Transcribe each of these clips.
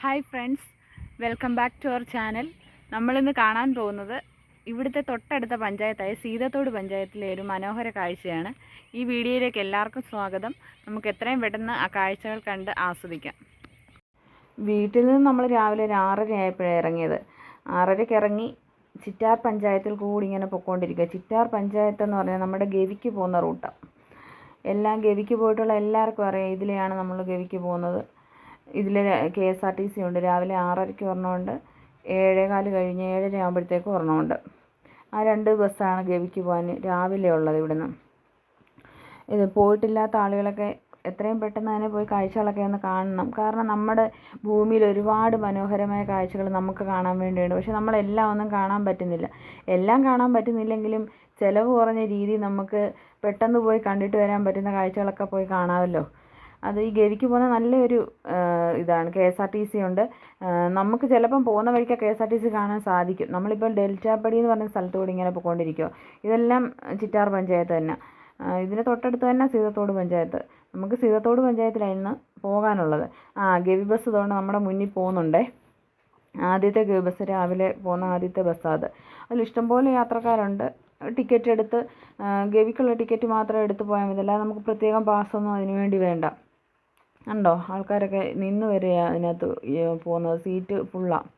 Hi friends welcome back to our channel നമ്മളിന്ന് കാണാൻ പോകുന്നത് ഇവിടുത്തെ തൊട്ടടുത്ത പഞ്ചായത്തായ സീതത്തോട് പഞ്ചായത്തിലെ ഒരു മനോഹര കാഴ്ചയാണ്. ഈ വീഡിയോയിലേക്ക് എല്ലാവർക്കും സ്വാഗതം. നമുക്ക് എത്രയും പെട്ടെന്ന് ആ കാഴ്ചകൾ കണ്ട് ആസ്വദിക്കാം. വീട്ടിൽ നിന്ന് നമ്മൾ രാവിലെ ഒരു ആറര ഇറങ്ങിയത്. ആറരയ്ക്ക് ഇറങ്ങി ചിറ്റാർ പഞ്ചായത്തിൽ കൂടി ഇങ്ങനെ പൊയ്ക്കൊണ്ടിരിക്കുക ചിറ്റാർ പഞ്ചായത്ത് എന്ന് പറഞ്ഞാൽ നമ്മുടെ ഗവിക്ക് പോകുന്ന റൂട്ടാണ് എല്ലാം ഗവിക്ക് പോയിട്ടുള്ള എല്ലാവർക്കും അറിയാം ഇതിലെയാണ് നമ്മൾ ഗവിക്ക് പോകുന്നത്. ഇതിൽ K S R T C ഉണ്ട്. രാവിലെ ആറരയ്ക്ക് ഒരെണ്ണമുണ്ട് ഏഴേകാൽ കഴിഞ്ഞ് ഏഴര ആകുമ്പോഴത്തേക്കും ഒരെണ്ണമുണ്ട് ആ രണ്ട് ബസ്സാണ് ഗവിക്ക് പോകാൻ രാവിലെ ഉള്ളത് ഇവിടുന്ന്. ഇത് പോയിട്ടില്ലാത്ത ആളുകളൊക്കെ എത്രയും പെട്ടെന്ന് തന്നെ പോയി കാഴ്ചകളൊക്കെ ഒന്ന് കാണണം. കാരണം നമ്മുടെ ഭൂമിയിൽ ഒരുപാട് മനോഹരമായ കാഴ്ചകൾ നമുക്ക് കാണാൻ വേണ്ടിയുണ്ട്. പക്ഷെ നമ്മളെല്ലാം ഒന്നും കാണാൻ പറ്റുന്നില്ല. എല്ലാം കാണാൻ പറ്റുന്നില്ലെങ്കിലും ചിലവ് കുറഞ്ഞ രീതി നമുക്ക് പെട്ടെന്ന് പോയി കണ്ടിട്ട് വരാൻ പറ്റുന്ന കാഴ്ചകളൊക്കെ പോയി കാണാമല്ലോ. അത് ഈ ഗവിക്ക് പോകുന്ന നല്ലൊരു ഇതാണ് K S R T C ഉണ്ട്. നമുക്ക് ചിലപ്പം പോകുന്ന വഴിക്ക് K S R T C കാണാൻ സാധിക്കും. നമ്മളിപ്പോൾ ഡെൽറ്റാപ്പടി എന്ന് പറഞ്ഞ സ്ഥലത്തുകൂടി ഇങ്ങനെ പോയിക്കൊണ്ടിരിക്കുക ഇതെല്ലാം ചിറ്റാർ പഞ്ചായത്ത് തന്നെ. ഇതിന് തൊട്ടടുത്ത് തന്നെ സീതത്തോട് പഞ്ചായത്ത്. നമുക്ക് സീതത്തോട് പഞ്ചായത്തിലായിരുന്നു പോകാനുള്ളത്. ആ ഗവി ബസ് ഇതുകൊണ്ട് നമ്മുടെ മുന്നിൽ പോകുന്നുണ്ടേ. ആദ്യത്തെ ഗവി ബസ് രാവിലെ പോകുന്ന ആദ്യത്തെ ബസ്സാണ് അത്. അതിൽ ഇഷ്ടംപോലെ യാത്രക്കാരുണ്ട്. ടിക്കറ്റ് എടുത്ത് ഗവിക്കുള്ള ടിക്കറ്റ് മാത്രം എടുത്ത് പോയാൽ മതി. അല്ലാതെ നമുക്ക് പ്രത്യേകം പാസ്സൊന്നും അതിന് വേണ്ടി വേണ്ട. ഉണ്ടോ ആൾക്കാരൊക്കെ നിന്ന് വരികയാണ് അതിനകത്ത് പോകുന്നത്. സീറ്റ് ഫുള്ളാണ്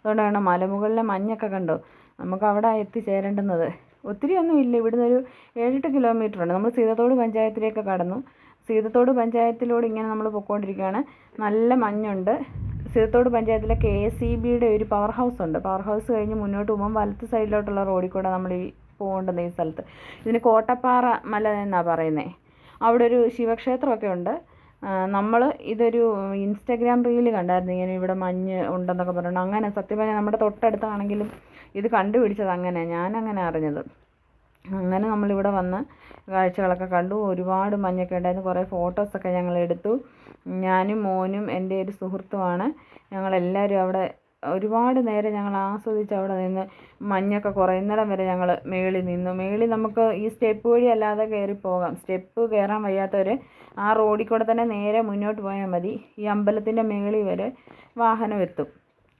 അതുകൊണ്ടാണ് മലമുകളിലെ മഞ്ഞൊക്കെ കണ്ടോ? നമുക്ക് അവിടെ എത്തിച്ചേരേണ്ടുന്നത്. ഒത്തിരി ഒന്നും ഇല്ല. ഇവിടുന്ന് ഒരു ഏഴെട്ട് കിലോമീറ്റർ ഉണ്ട്. നമ്മൾ സീതത്തോട് പഞ്ചായത്തിലേക്ക് കടന്നു. സീതത്തോട് പഞ്ചായത്തിലൂടെ ഇങ്ങനെ നമ്മൾ പൊയ്ക്കൊണ്ടിരിക്കുകയാണ് നല്ല മഞ്ഞുണ്ട്. സീതത്തോട് പഞ്ചായത്തിലെ കെ എസ് ഇ ബിയുടെ ഒരു പവർ ഹൗസ് ഉണ്ട്. പവർ ഹൗസ് കഴിഞ്ഞ് മുന്നോട്ട് പോകുമ്പോൾ വലത്ത് സൈഡിലോട്ടുള്ള റോഡിൽ കൂടെ നമ്മൾ ഈ പോകേണ്ടുന്ന ഈ സ്ഥലത്ത്. ഇതിന് കോട്ടപ്പാറ മല എന്നാണ് പറയുന്നത് അവിടെ ഒരു ശിവക്ഷേത്രമൊക്കെ ഉണ്ട്. നമ്മൾ ഇതൊരു ഇൻസ്റ്റഗ്രാം റീൽ കണ്ടായിരുന്നു. ഇങ്ങനെ ഇവിടെ മഞ്ഞ് ഉണ്ടെന്നൊക്കെ പറഞ്ഞു അങ്ങനെ സത്യം പറഞ്ഞാൽ നമ്മുടെ തൊട്ടടുത്താണെങ്കിലും ഇത് കണ്ടുപിടിച്ചത് അങ്ങനെ ഞാനങ്ങനെ അറിഞ്ഞത്. അങ്ങനെ നമ്മളിവിടെ വന്ന് കാഴ്ചകളൊക്കെ കണ്ടു. ഒരുപാട് മഞ്ഞൊക്കെ ഉണ്ടായിരുന്നു. കുറേ ഫോട്ടോസൊക്കെ ഞങ്ങളെടുത്തു. ഞാനും മോനും എന്റെ ഒരു സുഹൃത്തുമാണ്. ഞങ്ങളെല്ലാവരും അവിടെ ഒരുപാട് നേരം ഞങ്ങൾ ആസ്വദിച്ച് അവിടെ നിന്ന് മഞ്ഞൊക്കെ കുറയുന്നിടം വരെ ഞങ്ങൾ മേളിൽ നിന്നു. മേളിൽ നമുക്ക് ഈ സ്റ്റെപ്പ് വഴി അല്ലാതെ കയറി പോകാം. സ്റ്റെപ്പ് കയറാൻ വയ്യാത്തവർ ആ റോഡിൽ കൂടെ തന്നെ നേരെ മുന്നോട്ട് പോയാൽ മതി. ഈ അമ്പലത്തിന്റെ മേളിൽ വരെ വാഹനം എത്തും.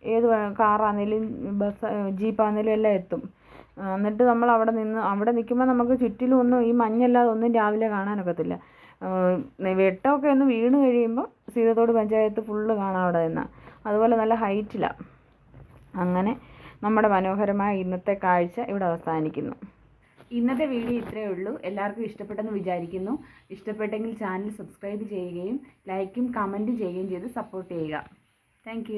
ഏത് കാറാണെങ്കിലും ബസ് ജീപ്പാണെങ്കിലും എല്ലാം എത്തും. എന്നിട്ട് നമ്മൾ അവിടെ നിന്ന് അവിടെ നിൽക്കുമ്പോൾ നമുക്ക് ചുറ്റിലും ഒന്നും ഈ മഞ്ഞല്ലാതെ ഒന്നും രാവിലെ കാണാനൊക്കത്തില്ല. വെട്ടമൊക്കെ ഒന്ന് വീണ് കഴിയുമ്പോൾ സീതത്തോട് പഞ്ചായത്ത് ഫുള്ള് കാണാം അവിടെ നിന്ന്. അതുപോലെ നല്ല ഹൈറ്റിലാണ് അങ്ങനെ നമ്മുടെ മനോഹരമായ ഇന്നത്തെ കാഴ്ച ഇവിടെ അവസാനിക്കുന്നു. ഇന്നത്തെ വീഡിയോ ഇത്രയേ ഉള്ളൂ. എല്ലാവർക്കും ഇഷ്ടപ്പെട്ടെന്ന് വിചാരിക്കുന്നു. ഇഷ്ടപ്പെട്ടെങ്കിൽ ചാനൽ സബ്സ്ക്രൈബ് ചെയ്യുകയും ലൈക്കും കമന്റും ചെയ്യുകയും ചെയ്ത് സപ്പോർട്ട് ചെയ്യുക. താങ്ക്